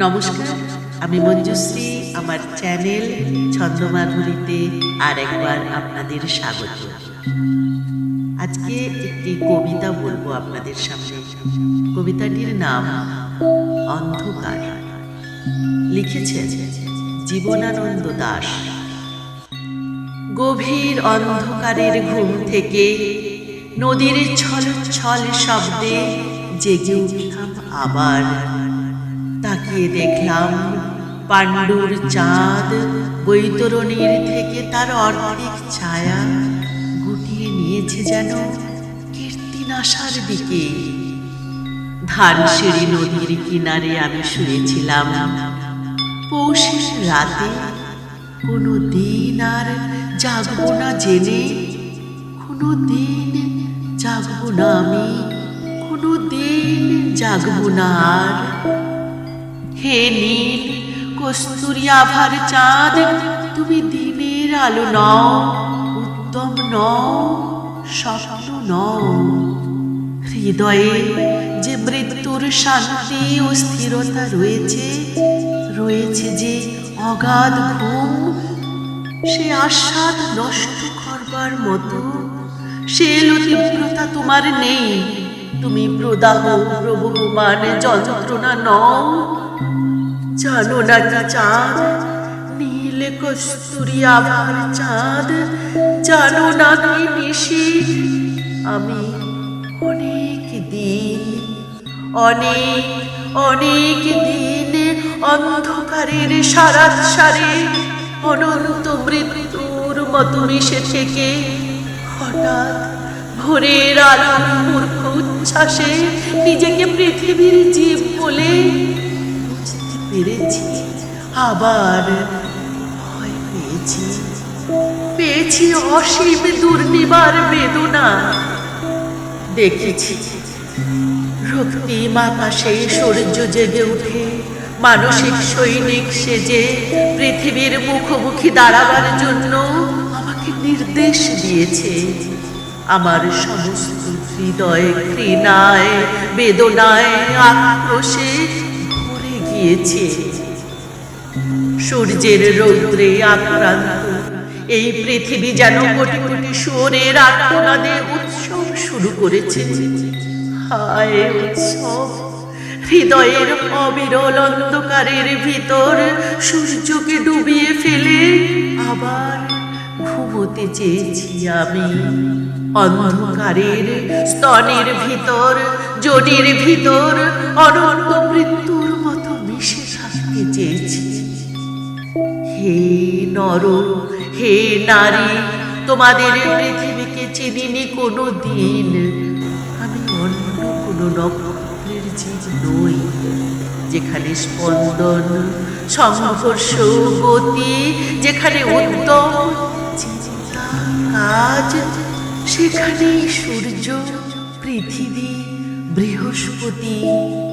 নমস্কার, আমি মঞ্জুশ্রী, আমার চ্যানেল ছন্দমাধুরীতে আর একবার আপনাদের স্বাগত। আজকে একটি কবিতা বলব আপনাদের সামনে। কবিতাটির নাম, অন্ধকার। লিখেছে জীবনানন্দ দাস। গভীর অন্ধকারের ঘুম থেকে নদীর ছল ছল শব্দে জেগে উঠলাম আবার। তাকিয়ে দেখলাম পাণ্ডুর চাঁদ বৈতরণীর থেকে তার অর্ধেক ছায়া গুটিয়ে নিয়েছে যেন কীর্তিনাশার দিকে। ধানসিঁড়ি নদীর কিনারে আমি শুয়েছিলাম। পৌষের রাতে কোনো দিন আর জাগবো না জেনে, কোনো দিন জাগবো না আমি, কোনো দিন জাগবো না আর হে নীল, কস্তুরি আভার চাঁদ, তুমি দিনের আলো নও, উত্তম নও, স্বপ্ন নও। হৃদয়ে যে মৃত্যুর শান্তি ও স্থিরতা রয়েছে রয়েছে যে অগাধ ঘুম, সে আস্বাদ নষ্ট করবার মতো। সে এলো তীব্রতা তোমার নেই, তুমি প্রদাহ প্রবহমান যন্ত্রণা নও। জানো না কি চাঁদ? নীল কস্তুরি আভার চাঁদ। জানো না কি নিশি? আমি অনেক দিন, অনেক অনেক দিন অন্ধকারের সারাত সারে অনন্ত মৃত্যুর মতো মিশে থেকে হঠাৎ ভোরের আলোর মূর্খ উচ্ছ্বাসে নিজেকে পৃথিবীর আবার পেয়েছি। পেয়েছি অসীম দুর্নিবার বেদনা। দেখেছি রক্তিম আকাশে সূর্য জেগে উঠে মানসিক সৈনিক সেজে পৃথিবীর মুখোমুখি দাঁড়াবার জন্য আমাকে নির্দেশ দিয়েছে। আমার সমস্ত হৃদয় ঘৃণায়, বেদনায় আক্রোশে ভরে গিয়েছে। সূর্যের রৌদ্রে আক্রান্ত। এই পৃথিবী যেন কোটি কোটি সুরের আত্মনাদে উৎসব শুরু করেছে। হায় উৎসব, হৃদয়ের অবিরল অন্ধকারের ভিতর সূর্যকে ডুবিয়ে ফেলে আবার ঘুমোতে চেয়েছি আমি। অন্ধকারের স্তনের ভিতর জটির ভিতর অনন্ত মৃত্যুর মতো মিশে থাকতে চেয়েছি। হে নর, হে নারী, তোমাদের পৃথিবীকে চিনিনি কোনো দিন আমি অন্য কোনো নক্ষত্রের জীব নই, যেখানে স্পন্দন, সংঘর্ষ গতি, যেখানে উদ্যম কাজ সেখানে সূর্য, পৃথিবী, বৃহস্পতি,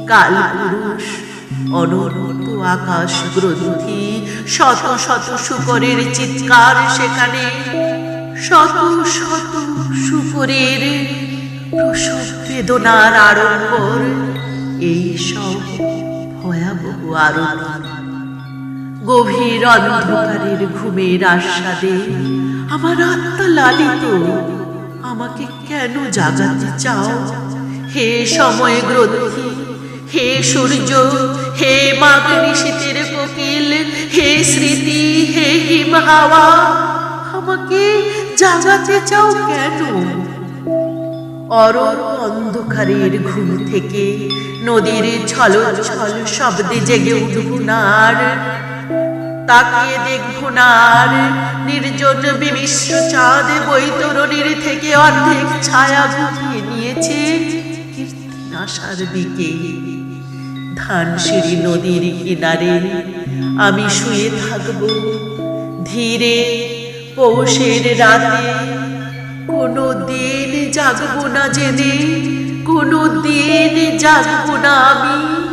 কালপুরুষ। অনন্ত আকাশ গ্রন্থি, শত শত শুকরের চিৎকার সেখানে, শত শত শুকরের বেদনার আড়ম্বর, এই সব ভয়াবহ গভীর অন্ধকারের ঘুমের আস্বাদে আমার আত্মা লালিত, আমাকে কেন জাগাতে চাও? হে সময় গ্রন্থি হে সূর্য, হে মাগনি শীতের কোকিল, হে স্মৃতি, হে হিম হাওয়া, আমাকে জাগাতে চাও কেন? অরর অন্ধকারের ঘুম থেকে নদীর ছল ছল শব্দে জেগে উঠব না আর তাকিয়ে দেখব না আর নির্জন বিমিশ্র চাঁদ বৈতরণীর থেকে অর্ধেক ছায়া গুটিয়ে নিয়েছে কীর্তিনাশার দিকে। ধানসিঁড়ি নদীর কিনারে, আমি শুয়ে থাকব। ধীরে পৌষের রাতে কোনো দিন জাগব না জেনে কোনো দিন জাগব না আমি।